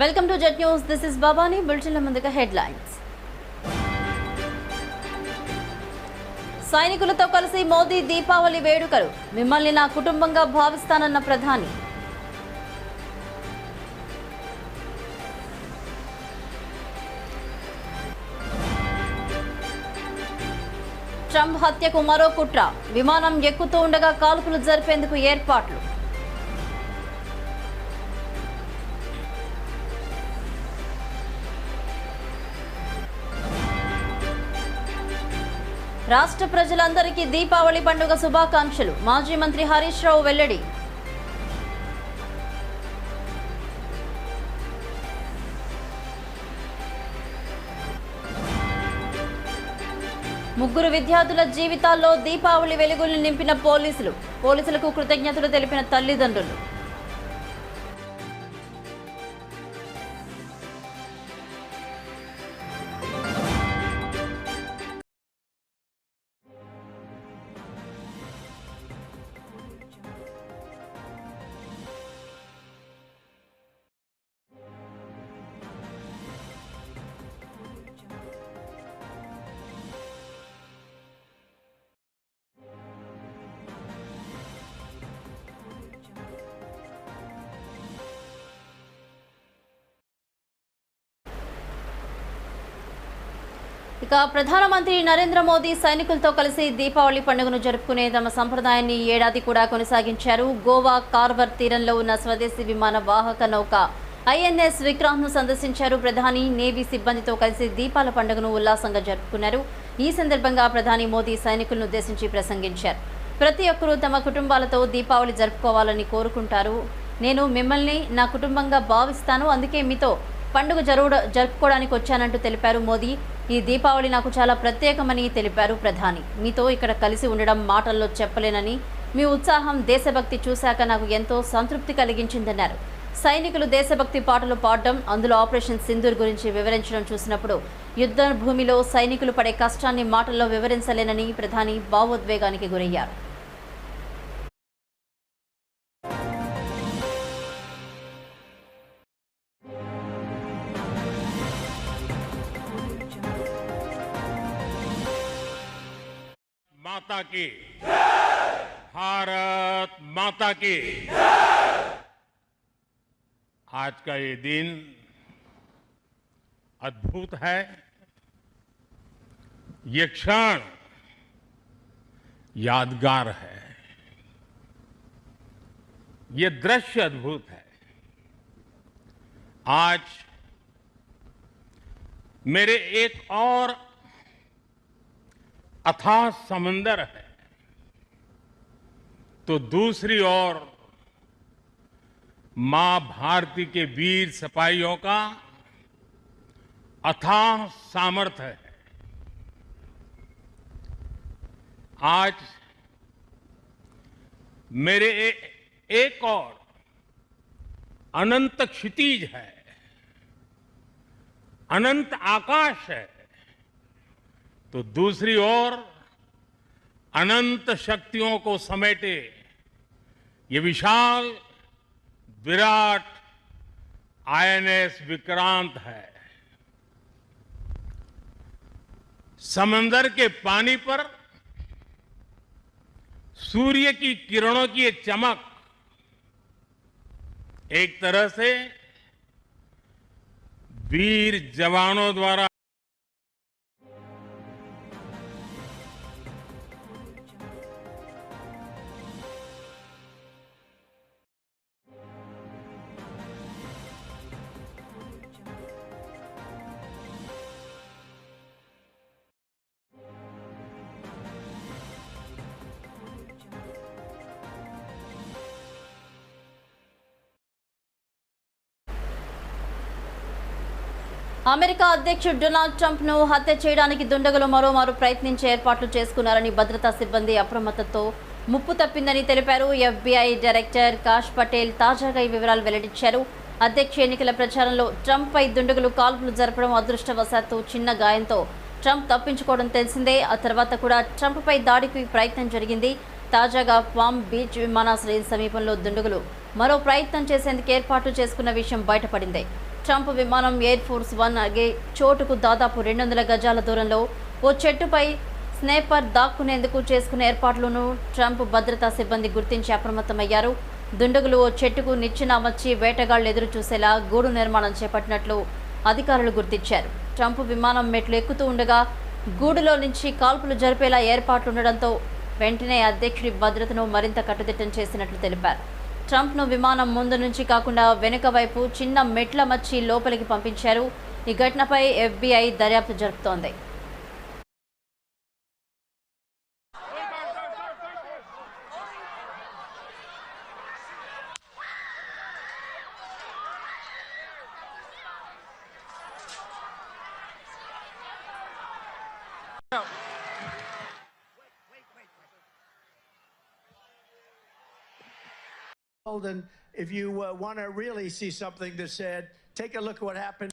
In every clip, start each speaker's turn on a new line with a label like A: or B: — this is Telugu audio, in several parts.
A: Welcome to jet news this is బాబాని బులెటిన్ల ముందుగా హెడ్లైన్స్ సైనికులతో కలిసి మోదీ దీపావళి వేడుకలు. మిమ్మల్ని నా కుటుంబంగా భావిస్తానన్న ప్రధాని. ట్రంప్ హత్యకు మరో కుట్ర. విమానం ఎక్కుతూ ఉండగా కాల్పులు జరిపేందుకు ఏర్పాట్లు. రాష్ట్ర ప్రజలందరికీ దీపావళి పండుగ శుభాకాంక్షలు. మాజీ మంత్రి హరీష్ రావు వెల్లడి. ముగ్గురు విద్యార్థుల జీవితాల్లో దీపావళి వెలుగులు నింపిన పోలీసులు. పోలీసులకు కృతజ్ఞతలు తెలిపిన తల్లిదండ్రులు. ఇక ప్రధానమంత్రి నరేంద్ర మోదీ సైనికులతో కలిసి దీపావళి పండుగను జరుపుకునే తమ సంప్రదాయాన్ని ఏడాది కూడా కొనసాగించారు. గోవా కార్వర్ తీరంలో ఉన్న స్వదేశీ విమాన వాహక నౌక ఐఎన్ఎస్ విక్రాంత్ను సందర్శించారు. ప్రధాని నేవీ సిబ్బందితో కలిసి దీపాల పండుగను ఉల్లాసంగా జరుపుకున్నారు. ఈ సందర్భంగా ప్రధాని మోదీ సైనికులను ఉద్దేశించి ప్రసంగించారు. ప్రతి ఒక్కరూ తమ కుటుంబాలతో దీపావళి జరుపుకోవాలని కోరుకుంటారు. నేను మిమ్మల్ని నా కుటుంబంగా భావిస్తాను. అందుకే మీతో పండుగ జరుగు జరుపుకోవడానికి వచ్చానంటూ తెలిపారు మోదీ. ఈ దీపావళి నాకు చాలా ప్రత్యేకమని తెలిపారు ప్రధాని. మీతో ఇక్కడ కలిసి ఉండడం మాటల్లో చెప్పలేనని మీ ఉత్సాహం దేశభక్తి చూశాక నాకు ఎంతో సంతృప్తి కలిగించిందన్నారు. సైనికులు దేశభక్తి పాటలు పాడడం అందులో ఆపరేషన్ సింధూర్ గురించి వివరించడం చూసినప్పుడు యుద్ధ భూమిలో సైనికులు పడే కష్టాన్ని మాటల్లో వివరించలేనని ప్రధాని భావోద్వేగానికి గురయ్యారు.
B: माता की। भारत माता की। आज का ये दिन अद्भुत है। ये क्षण यादगार है। ये दृश्य अद्भुत है। आज मेरे एक और अथाह समंदर है। तो दूसरी ओर माँ भारती के वीर सिपाहियों का अथाह सामर्थ्य है। आज मेरे ए, एक और अनंत क्षितिज है। अनंत आकाश है। तो दूसरी ओर अनंत शक्तियों को समेटे ये विशाल, विराट आईएनएस विक्रांत है। समंदर के पानी पर सूर्य की किरणों की ये चमक एक तरह से वीर जवानों द्वारा
A: అమెరికా అధ్యక్షుడు డొనాల్డ్ ట్రంప్ను హత్య చేయడానికి దుండగులు మరోమారు ప్రయత్నించే ఏర్పాట్లు చేసుకున్నారని భద్రతా సిబ్బంది అప్రమత్తతో ముప్పు తప్పిందని తెలిపారు. ఎఫ్బీఐ డైరెక్టర్ కాష్ పటేల్ తాజాగా ఈ వివరాలు వెల్లడించారు. అధ్యక్ష ఎన్నికల ప్రచారంలో ట్రంప్ పై దుండగులు కాల్పులు జరపడం అదృష్టవశాత్తు చిన్న గాయంతో ట్రంప్ తప్పించుకోవడం తెలిసిందే. ఆ తర్వాత కూడా ట్రంప్ పై దాడికి ప్రయత్నం జరిగింది. తాజాగా పామ్ బీచ్ విమానాశ్రయం సమీపంలో దుండగులు మరో ప్రయత్నం చేసేందుకు ఏర్పాట్లు చేసుకున్న విషయం బయటపడింది. ట్రంప్ విమానం ఎయిర్ ఫోర్స్ వన్ అగే చోటుకు దాదాపు రెండు వందల గజాల దూరంలో ఓ చెట్టుపై స్నేపర్ దాక్కునేందుకు చేసుకున్న ఏర్పాట్లను ట్రంప్ భద్రతా సిబ్బంది గుర్తించి అప్రమత్తమయ్యారు. దుండగులు ఓ చెట్టుకు నిచ్చినామర్చి వేటగాళ్ళు ఎదురు చూసేలా గూడు నిర్మాణం చేపట్టినట్లు అధికారులు గుర్తించారు. ట్రంప్ విమానం మెట్లు ఎక్కుతూ ఉండగా గూడులో నుంచి కాల్పులు జరిపేలా ఏర్పాట్లుండడంతో వెంటనే అధ్యక్షుడి భద్రతను మరింత కట్టుదిట్టం చేసినట్లు తెలిపారు. ట్రంప్ను విమానం ముందు నుంచి కాకుండా వెనుక వైపు చిన్న మెట్ల మచ్చి లోపలికి పంపించారు. ఈ ఘటనపై ఎఫ్బీఐ దర్యాప్తు జరుపుతోంది.
C: And if you uh, want to really see something that's said, take a look at what happened.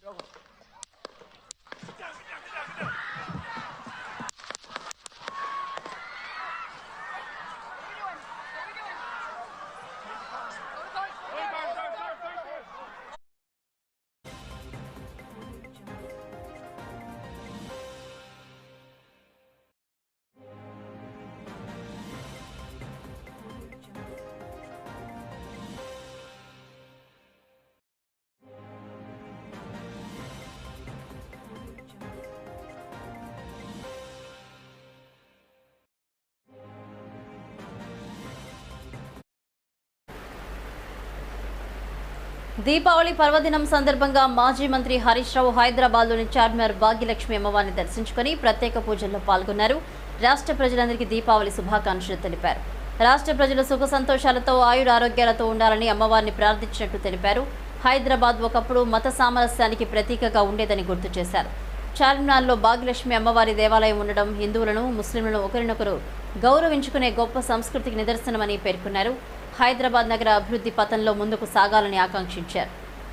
C: Deepavali పర్వదినం సందర్భంగా మాజీ మంత్రి హరీష్ రావు హైదరాబాద్లోని చార్మినార్ భాగ్యలక్ష్మి అమ్మవారిని దర్శించుకుని ప్రత్యేక పూజల్లో పాల్గొన్నారు. రాష్ట్ర ప్రజలందరికీ దీపావళి శుభాకాంక్షలు తెలిపారు. రాష్ట్ర ప్రజలు సుఖ సంతోషాలతో ఆయుర ఆరోగ్యాలతో ఉండాలని అమ్మవారిని ప్రార్థించినట్టు తెలిపారు. హైదరాబాద్ ఒకప్పుడు మత సామరస్యానికి ప్రతీకగా ఉండేదని గుర్తు చేశారు. చార్మినార్లో భాగ్యలక్ష్మి అమ్మవారి దేవాలయం ఉండడం హిందువులను ముస్లింలను ఒకరినొకరు గౌరవించుకునే గొప్ప సంస్కృతికి నిదర్శనమని పేర్కొన్నారు. హైదరాబాద్ నగర అభివృద్ధి పథంలో ముందుకు సాగాలని ఆకాంక్షించారు.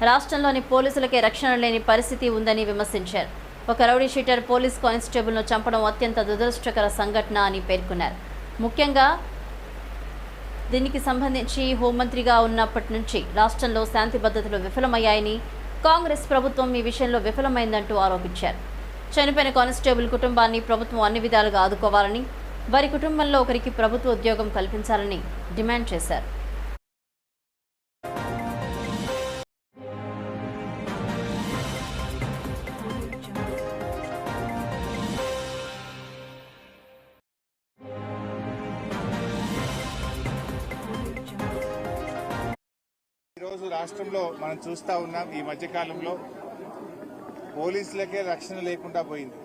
C: రాష్ట్రంలోని పోలీసులకే రక్షణ లేని పరిస్థితి ఉందని విమర్శించారు. ఒక రౌడీ షీటర్ పోలీస్ కానిస్టేబుల్ను చంపడం అత్యంత దురదృష్టకర సంఘటన అని పేర్కొన్నారు. ముఖ్యంగా దీనికి సంబంధించి హోంమంత్రిగా ఉన్నప్పటి నుంచి రాష్ట్రంలో శాంతి భద్రతలు విఫలమయ్యాయని కాంగ్రెస్ ప్రభుత్వం ఈ విషయంలో విఫలమైందంటూ ఆరోపించారు. చనిపోయిన కానిస్టేబుల్ కుటుంబాన్ని ప్రభుత్వం అన్ని విధాలుగా ఆదుకోవాలని వారి కుటుంబంలో ఒకరికి ప్రభుత్వ ఉద్యోగం కల్పించాలని డిమాండ్ చేశారు.
D: ఈరోజు రాష్ట్రంలో మనం చూస్తా ఉన్నాం ఈ మధ్యకాలంలో పోలీసులకే రక్షణ లేకుండా పోయింది.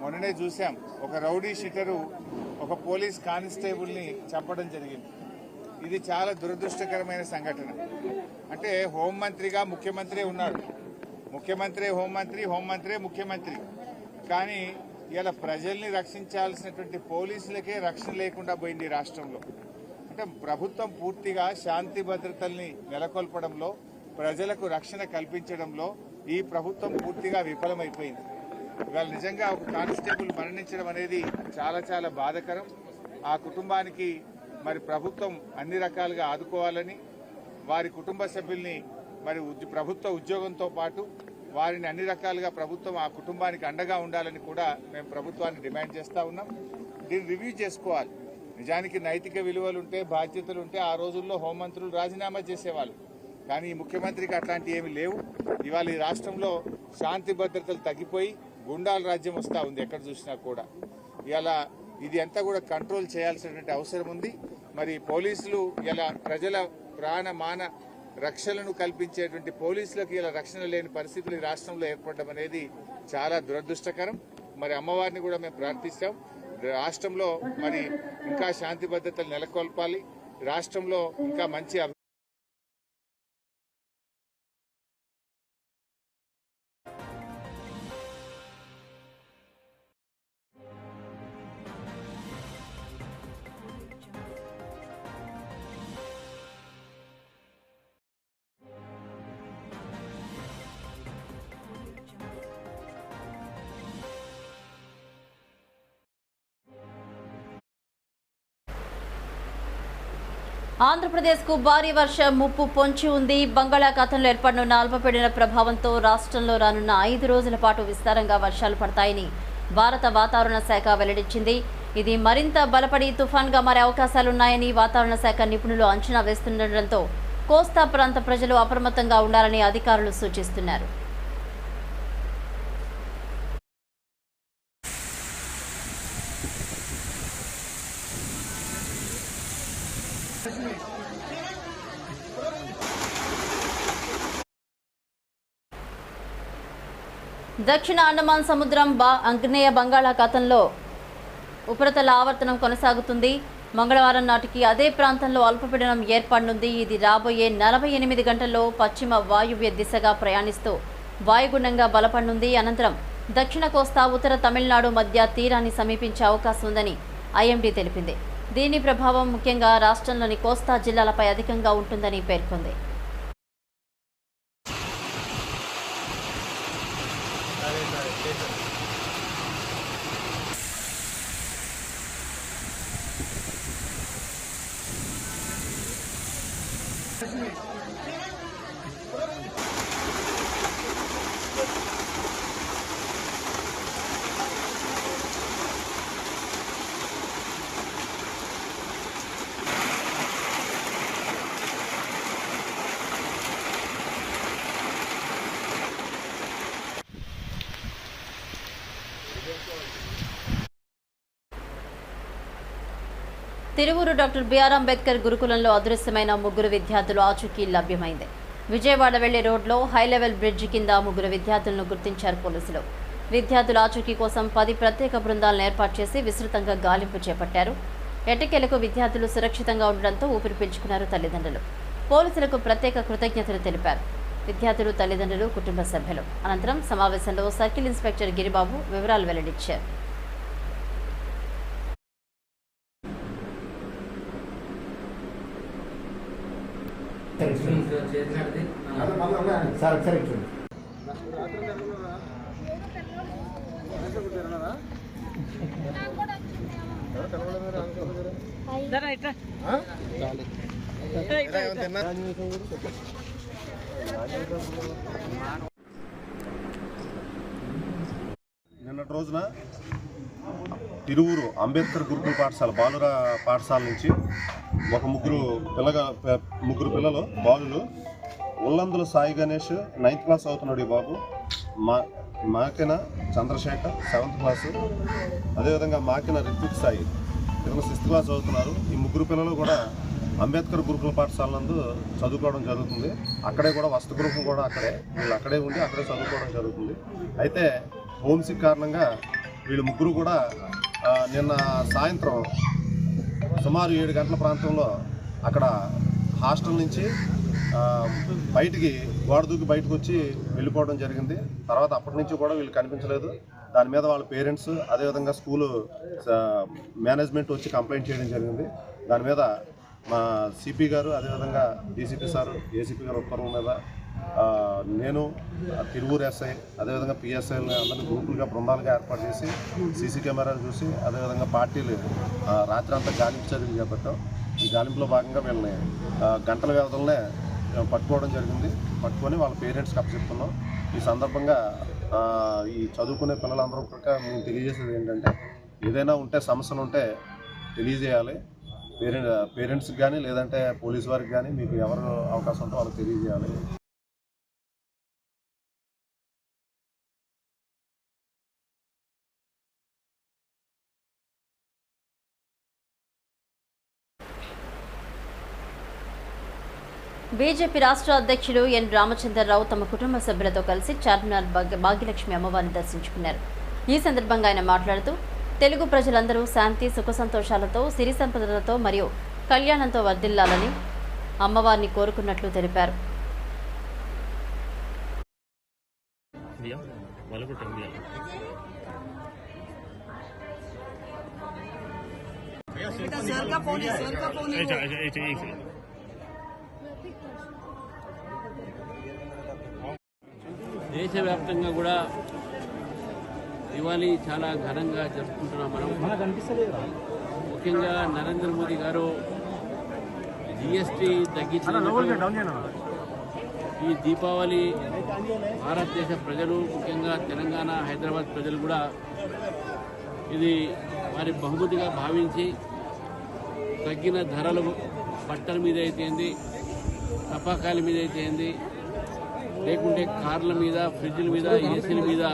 D: మొన్ననే చూసాం ఒక రౌడీ షీటరు ఒక పోలీస్ కానిస్టేబుల్ని చంపడం జరిగింది. ఇది చాలా దురదృష్టకరమైన సంఘటన. అంటే హోంమంత్రిగా ముఖ్యమంత్రి ఉన్నాడు ముఖ్యమంత్రి హోంమంత్రి హోంమంత్రి ముఖ్యమంత్రి. కానీ ఇలా ప్రజల్ని రక్షించాల్సినటువంటి పోలీసులకే రక్షణ లేకుండా పోయింది రాష్ట్రంలో. అంటే ప్రభుత్వం పూర్తిగా శాంతి భద్రతల్ని నెలకొల్పడంలో ప్రజలకు రక్షణ కల్పించడంలో ఈ ప్రభుత్వం పూర్తిగా విఫలమైపోయింది. ఇవాళ నిజంగా ఒక కానిస్టేబుల్ మరణించడం అనేది చాలా చాలా బాధకరం. ఆ కుటుంబానికి మరి ప్రభుత్వం అన్ని రకాలుగా ఆదుకోవాలని వారి కుటుంబ సభ్యుల్ని మరి ప్రభుత్వ ఉద్యోగంతో పాటు వారిని అన్ని రకాలుగా ప్రభుత్వం ఆ కుటుంబానికి అండగా ఉండాలని కూడా మేము ప్రభుత్వాన్ని డిమాండ్ చేస్తూ ఉన్నాం. దీన్ని రివ్యూ చేసుకోవాలి. నిజానికి నైతిక విలువలు ఉంటే బాధ్యతలు ఉంటే ఆ రోజుల్లో హోంమంత్రులు రాజీనామా చేసేవాళ్ళు. కానీ ఈ ముఖ్యమంత్రికి అట్లాంటివి ఏమీ లేవు. ఇవాళ ఈ రాష్ట్రంలో శాంతి భద్రతలు తగ్గిపోయి గుండాల రాజ్యం వస్తూ ఉంది ఎక్కడ చూసినా కూడా. ఇలా ఇది అంతా కూడా కంట్రోల్ చేయాల్సినటువంటి అవసరం ఉంది. మరి పోలీసులు ఇలా ప్రజల ప్రాణ మాన రక్షణను కల్పించేటువంటి పోలీసులకు ఇలా రక్షణ లేని పరిస్థితులు ఈ రాష్ట్రంలో ఏర్పడడం అనేది చాలా దురదృష్టకరం. మరి అమ్మవారిని కూడా మేము ప్రార్థిస్తాం. రాష్ట్రంలో మరి ఇంకా శాంతి భద్రతలు నెలకొల్పాలి. రాష్ట్రంలో ఇంకా మంచి
A: ఆంధ్రప్రదేశ్కు భారీ వర్షం ముప్పు పొంచి ఉంది. బంగాళాఖాతంలో ఏర్పడిన అల్పపీడన ప్రభావంతో రాష్ట్రంలో రానున్న ఐదు రోజుల పాటు విస్తారంగా వర్షాలు పడతాయని భారత వాతావరణ శాఖ వెల్లడించింది. ఇది మరింత బలపడి తుఫాన్గా మారే అవకాశాలున్నాయని వాతావరణ శాఖ నిపుణులు అంచనా వేస్తుండటంతో కోస్తా ప్రాంత ప్రజలు అప్రమత్తంగా ఉండాలని అధికారులు సూచిస్తున్నారు. దక్షిణ అండమాన్ సముద్రం బా ఆగ్నేయ బంగాళాఖాతంలో ఉపరితల ఆవర్తనం కొనసాగుతుంది. మంగళవారం నాటికి అదే ప్రాంతంలో అల్పపీడనం ఏర్పడనుంది. ఇది రాబోయే నలభై ఎనిమిది గంటల్లో పశ్చిమ వాయువ్య దిశగా ప్రయాణిస్తూ వాయుగుండంగా బలపడనుంది. అనంతరం దక్షిణ కోస్తా ఉత్తర తమిళనాడు మధ్య తీరాన్ని సమీపించే అవకాశం ఉందని ఐఎండీ తెలిపింది. దీని ప్రభావం ముఖ్యంగా రాష్ట్రంలోని కోస్తా జిల్లాలపై అధికంగా ఉంటుందని పేర్కొంది. తిరువురు డాక్టర్ బిఆర్ అంబేద్కర్ గురుకులంలో అదృశ్యమైన ముగ్గురు విద్యార్థులు ఆచూకీ లభ్యమైంది. విజయవాడ వెళ్ళే రోడ్లో హై లెవెల్ బ్రిడ్జి కింద ముగ్గురు విద్యార్థులను గుర్తించారు పోలీసులు. విద్యార్థుల ఆచూకీ కోసం పది ప్రత్యేక బృందాలను ఏర్పాటు చేసి విస్తృతంగా గాలింపు చేపట్టారు. ఎటకేలకు విద్యార్థులు సురక్షితంగా ఉండడంతో ఊపిరి పీల్చుకున్నారు తల్లిదండ్రులు. పోలీసులకు ప్రత్యేక కృతజ్ఞతలు తెలిపారు. విద్యార్థులు తల్లిదండ్రులు కుటుంబ సభ్యులు. అనంతరం సమావేశంలో సర్కిల్ ఇన్స్పెక్టర్ గిరిబాబు వివరాలు వెల్లడించారు.
E: సార్ ఒకసారి చూడండి
F: నిన్నటి రోజున తిరువురు అంబేద్కర్ గురుకుల పాఠశాల బాలుర పాఠశాల నుంచి ఒక ముగ్గురు పిల్లగా ముగ్గురు పిల్లలు బాలులు. ఉల్లందుల సాయి గణేష్ నైన్త్ క్లాస్ అవుతున్నాడు ఈ బాబు. మా మాకిన చంద్రశేఖర్ సెవెంత్ క్లాసు అదేవిధంగా మాకిన రిత్విక్ సాయి. ఇతను సిక్స్త్ క్లాస్ చదువుతున్నారు ఈ ముగ్గురు పిల్లలు కూడా అంబేద్కర్ గురుకుల పాఠశాల నందు చదువుకోవడం జరుగుతుంది. అక్కడే కూడా వస్త గృహం కూడా అక్కడే. వీళ్ళు అక్కడే ఉండి అక్కడే చదువుకోవడం జరుగుతుంది. అయితే హోమ్సిక్ కారణంగా వీళ్ళు ముగ్గురు కూడా నిన్న సాయంత్రం సుమారు ఏడు గంటల ప్రాంతంలో అక్కడ హాస్టల్ నుంచి బయటికి గోడ దూకి బయటకు వచ్చి వెళ్ళిపోవడం జరిగింది. తర్వాత అప్పటి నుంచి కూడా వీళ్ళు కనిపించలేదు. దాని మీద వాళ్ళ పేరెంట్స్ అదేవిధంగా స్కూలు మేనేజ్మెంట్ వచ్చి కంప్లైంట్ చేయడం జరిగింది. దాని మీద మా సిపి గారు అదేవిధంగా డీసీపీ సార్ ఏసీపీ గారు ఉత్తర్వుల మీద నేను తిరువూరు ఎస్ఐ అదేవిధంగా పిఎస్ఐలు అందరినీ గ్రూపులుగా బృందాలుగా ఏర్పాటు చేసి సీసీ కెమెరాలు చూసి అదేవిధంగా పార్టీలు ఆ, రాత్రి అంతా గాలింపు చర్యలు చేపట్టాం. ఈ గాలింపులో భాగంగా వీళ్ళని గంటల వ్యవధిలోనే పట్టుకోవడం జరిగింది. పట్టుకొని వాళ్ళ పేరెంట్స్కి అప్పచెప్తున్నాం. ఈ సందర్భంగా ఈ చదువుకునే పిల్లలందరూ కూడా మేము తెలియజేసేది ఏంటంటే ఏదైనా ఉంటే సమస్యలు ఉంటే తెలియజేయాలి. పేరెంట్ పేరెంట్స్కి కానీ లేదంటే పోలీస్ వారికి కానీ మీకు ఎవరు అవకాశం ఉంటే వాళ్ళకి తెలియజేయాలి.
A: బీజేపీ రాష్ట్ర అధ్యక్షులు ఎన్ రామచంద్రరావు తమ కుటుంబ సభ్యులతో కలిసి చార్మినార్ భాగ్య- భాగ్యలక్ష్మి అమ్మవారిని దర్శించుకున్నారు. ఈ సందర్భంగా ఆయన మాట్లాడుతూ తెలుగు ప్రజలందరూ శాంతి సుఖ సంతోషాలతో సిరి సంపదలతో మరియు కళ్యాణంతో వర్ధిల్లాలని అమ్మవారిని కోరుకున్నట్లు తెలిపారు.
G: దేశవ్యాప్తంగా కూడా దివాళీ చాలా ఘనంగా జరుపుకుంటున్నాం మనం. ముఖ్యంగా నరేంద్ర మోదీ గారు
E: జిఎస్టీ తగ్గించిన ఈ దీపావళి భారతదేశ ప్రజలు ముఖ్యంగా తెలంగాణ హైదరాబాద్ ప్రజలు కూడా ఇది వారి బహుమతిగా భావించి తగ్గిన ధరలు బట్టల మీద అయితేంది టపాకాయల మీద అయితేంది లేకుంటే కార్ల మీద ఫ్రిడ్జ్ల మీద ఏసీల మీద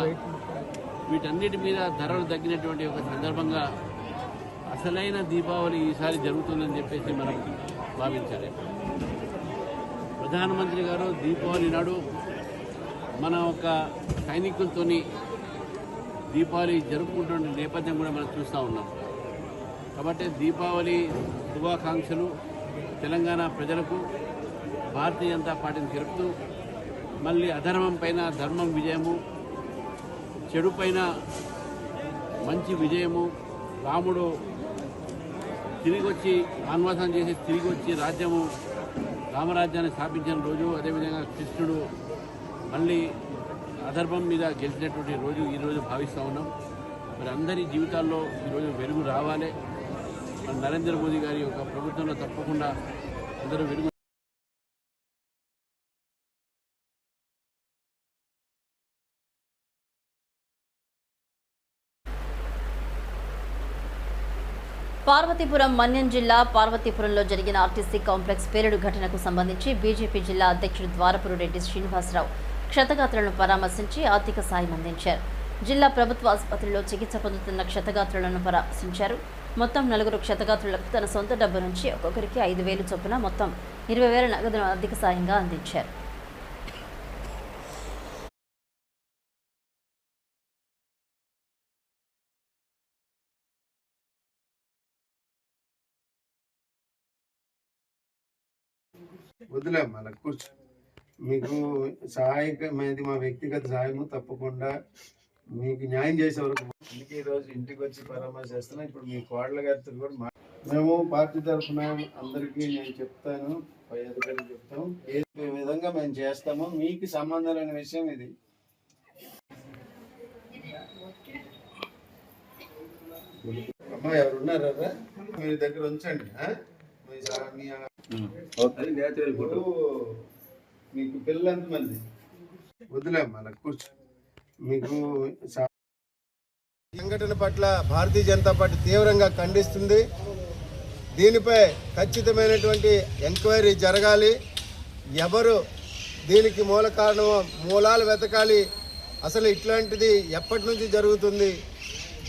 E: వీటన్నిటి మీద ధరలు తగ్గినటువంటి ఒక సందర్భంగా అసలైన దీపావళి ఈసారి జరుగుతుందని చెప్పేసి మనం భావించాలి. ప్రధానమంత్రి గారు దీపావళి నాడు మన ఒక సైనికులతోని దీపావళి జరుపుకుంటున్న నేపథ్యం కూడా మనం చూస్తూ ఉన్నాం. కాబట్టి దీపావళి శుభాకాంక్షలు తెలంగాణ ప్రజలకు భారతీయ జనతా పార్టీని జరుపుతూ మళ్ళీ అధర్మం పైన ధర్మం విజయము చెడు పైన మంచి విజయము రాముడు తిరిగి వచ్చి ఆన్వాసం చేసి తిరిగి వచ్చి రాజ్యము రామరాజ్యాన్ని స్థాపించిన రోజు అదేవిధంగా కృష్ణుడు మళ్ళీ అధర్మం మీద గెలిచినటువంటి రోజు ఈరోజు భావిస్తూ ఉన్నాం. మరి అందరి జీవితాల్లో ఈరోజు వెలుగు రావాలి. మరి నరేంద్ర మోదీ గారి యొక్క ప్రభుత్వంలో తప్పకుండా అందరూ వెలుగు
A: పార్వతీపురం మన్యం జిల్లా పార్వతీపురంలో జరిగిన ఆర్టీసీ కాంప్లెక్స్ పేలుడు ఘటనకు సంబంధించి బీజేపీ జిల్లా అధ్యక్షుడు ద్వారపురు రెడ్డి శ్రీనివాసరావు క్షతగాత్రులను పరామర్శించి ఆర్థిక సాయం అందించారు. జిల్లా ప్రభుత్వ ఆసుపత్రిలో చికిత్స పొందుతున్న క్షతగాత్రులను పరామర్శించారు. మొత్తం నలుగురు క్షతగాత్రులకు తన సొంత డబ్బు నుంచి ఒక్కొక్కరికి ఐదు వేలు చొప్పున మొత్తం ఇరవై వేల నగదును ఆర్థిక సాయంగా అందించారు.
G: వదిలేమ్మా అలా కూర్చో. మీకు సహాయకమైనది మా వ్యక్తిగత సహాయము తప్పకుండా మీకు న్యాయం చేసే వరకు అందుకే ఈరోజు ఇంటికి వచ్చి పరామర్శిస్తున్నాం ఇప్పుడు మీ కోడల గారితో కూడా మా మేము పార్టీ తరఫున అందరికీ నేను చెప్తాను పై అధికారులు చెప్తాం ఏ విధంగా మేము చేస్తామో మీకు సంబంధం లేని విషయం ఇది. అమ్మా ఎవరు ఉన్నారా మీ దగ్గర ఉంచండి? మీ మీకు పిల్లలు ఎంతమంది? వదిలేమ్మా అలా కూర్చో. మీకు సా- సంఘటన పట్ల భారతీయ జనతా పార్టీ తీవ్రంగా ఖండిస్తుంది. దీనిపై ఖచ్చితమైనటువంటి ఎంక్వైరీ జరగాలి. ఎవరు దీనికి మూల కారణమో మూలాలు వెతకాలి. అసలు ఇట్లాంటిది ఎప్పటి నుంచి జరుగుతుంది?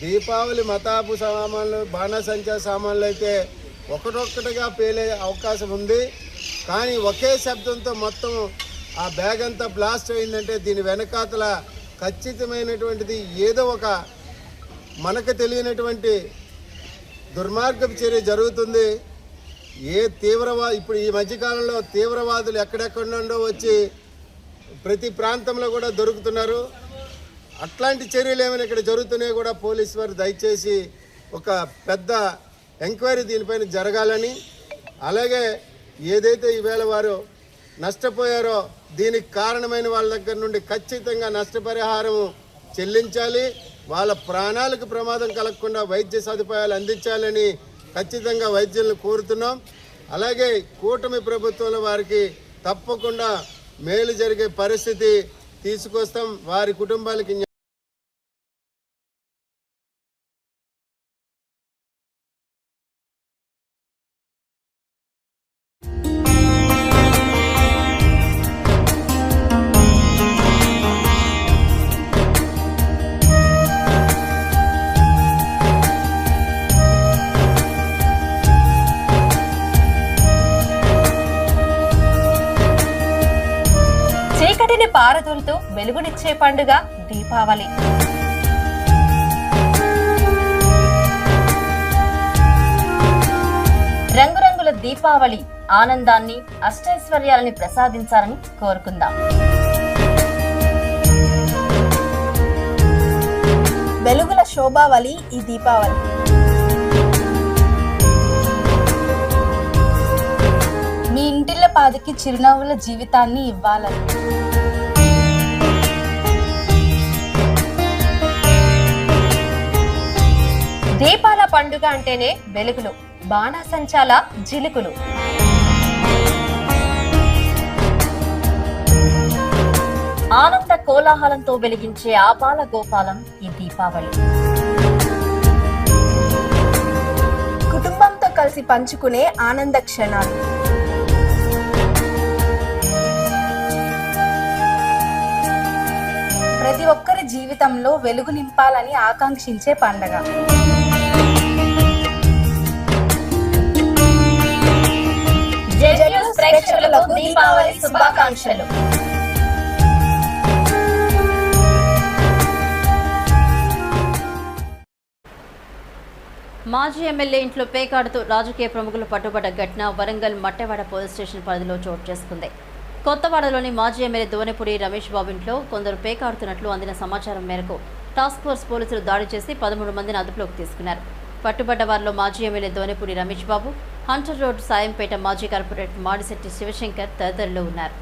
G: దీపావళి మతాపు సామాన్లు బాణసంచా సామాన్లు అయితే ఒకటొక్కటిగా పేలే అవకాశం ఉంది. కానీ ఒకే శబ్దంతో మొత్తం ఆ బ్యాగ్ అంతా బ్లాస్ట్ అయిందంటే దీని వెనకాతల ఖచ్చితమైనటువంటిది ఏదో ఒక మనకు తెలియనటువంటి దుర్మార్గపు చర్య జరుగుతుంది. ఏ తీవ్రవా ఇప్పుడు ఈ మధ్యకాలంలో తీవ్రవాదులు ఎక్కడెక్కడ నుండో వచ్చి ప్రతి ప్రాంతంలో కూడా దొరుకుతున్నారు. అట్లాంటి చర్యలు ఏమైనా ఇక్కడ జరుగుతున్నాయో కూడా పోలీసు వారు దయచేసి ఒక పెద్ద ఎంక్వైరీ దీనిపైన జరగాలని అలాగే ఏదైతే ఈవేళ వారు నష్టపోయారో దీనికి కారణమైన వాళ్ళ దగ్గర నుండి ఖచ్చితంగా నష్టపరిహారం చెల్లించాలి. వాళ్ళ ప్రాణాలకు ప్రమాదం కలగకుండా వైద్య సదుపాయాలు అందించాలని ఖచ్చితంగా వైద్యులను కోరుతున్నాం. అలాగే కూటమి ప్రభుత్వంలో వారికి తప్పకుండా మేలు జరిగే పరిస్థితి తీసుకొస్తాం. వారి కుటుంబాలకి
C: పండుగ దీపావళి. రంగురంగుల దీపావళి ఆనందాన్ని అష్టైశ్వర్యాలని ప్రసాదించాలని కోరుకుందాం.
H: వెలుగుల శోభావళి ఈ దీపావళి. మీ ఇంటిళ్ళ పాదికి చిరునవ్వుల జీవితాన్ని ఇవ్వాలని.
C: దీపాల పండుగ అంటేనే వెలుగులు బాణాసంచాల జిలుకులు.
A: ఆనంద కోలాహలంతో వెలిగించే ఆపాల గోపాలం ఈ దీపావళి.
H: కుటుంబంతో కలిసి పంచుకునే ఆనంద క్షణాలు. ప్రతి ఒక్కరి జీవితంలో వెలుగు నింపాలని ఆకాంక్షించే పండగ.
A: ప్రేక్షకులకు దీపావళి శుభాకాంక్షలు. మాజీ ఎమ్మెల్యే ఇంట్లో పేకాడుతూ రాజకీయ ప్రముఖులు పట్టుబడ్డ ఘటన వరంగల్ మట్టెవాడ పోలీస్ స్టేషన్ పరిధిలో చోటు చేసుకుంది. కొత్తవాడలోని మాజీ ఎమ్మెల్యే దోనెపూడి రమేష్ బాబు ఇంట్లో కొందరు పేకాడుతున్నట్లు అందిన సమాచారం మేరకు టాస్క్ ఫోర్స్ పోలీసులు దాడి చేసి పదమూడు మందిని అదుపులోకి తీసుకున్నారు. పట్టుబడ్డ వారిలో మాజీ MLA Donepudi Ramesh Babu Hunter road Sayampet మాజీ కార్పొరేటర్ మాడిశెట్టి శివశంకర్ తదితరులు ఉన్నారు.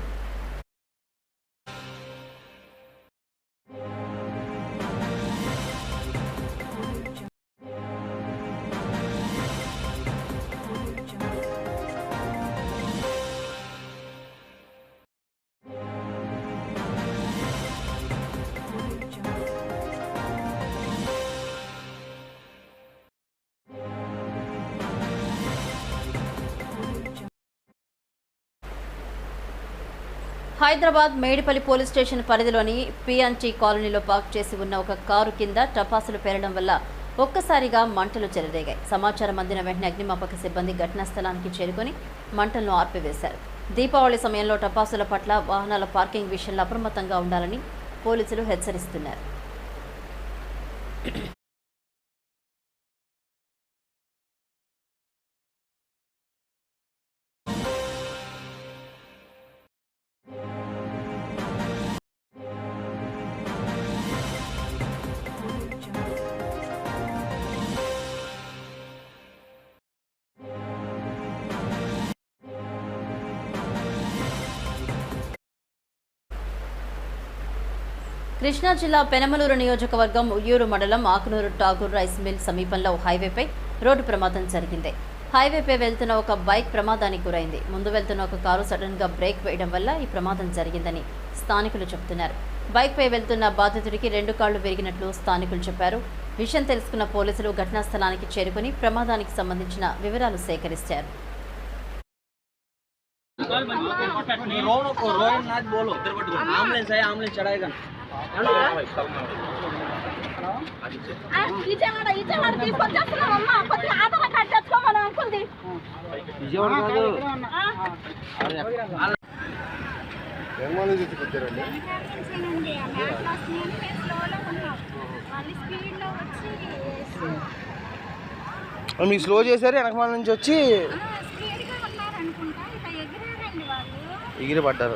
A: హైదరాబాద్ మేడిపల్లి పోలీస్ స్టేషన్ పరిధిలోని పిఎన్టీ కాలనీలో పార్క్ చేసి ఉన్న ఒక కారు కింద టపాసులు పేరడం వల్ల ఒక్కసారిగా మంటలు చెలరేగాయి. సమాచారం అందిన వెంటనే అగ్నిమాపక సిబ్బంది ఘటనా స్థలానికి చేరుకొని మంటలను ఆర్పివేశారు. దీపావళి సమయంలో టపాసుల పట్ల వాహనాల పార్కింగ్ విషయంలో అప్రమత్తంగా ఉండాలని పోలీసులు హెచ్చరిస్తున్నారు. కృష్ణా జిల్లా పెనమలూరు నియోజకవర్గం ఉయ్యూరు మండలం ఆకునూరు టాగూర్ రైస్ మిల్ సమీపంలో హైవేపై రోడ్డు ప్రమాదం జరిగింది హైవేపై వెళ్తున్న ఒక బైక్ ప్రమాదానికి గురైంది ముందు వెళ్తున్న ఒక కారు సడన్ గా బ్రేక్ వేయడం వల్ల ఈ ప్రమాదం జరిగిందని స్థానికులు చెబుతున్నారు బైక్పై వెళ్తున్న బాధితుడికి రెండు కాళ్లు విరిగినట్లు స్థానికులు చెప్పారు విషయం తెలుసుకున్న పోలీసులు ఘటనా స్థలానికి చేరుకుని ప్రమాదానికి సంబంధించిన వివరాలు సేకరించారు
I: एम्बुलेंस है एम्बुलेंस चढ़ाएगा
C: విజయవాడ విజయవాడ తీసుకొచ్చేస్తున్నాం అమ్మ కొద్దిగా ఆధార్ కార్డు తెచ్చుకోమని అనుకుంది
G: నిర్మల్ నుంచి తీసుకొచ్చారండి
I: మీ స్లో చేశారు వెనకమాల నుంచి వచ్చి ఎగిరి పడ్డారు.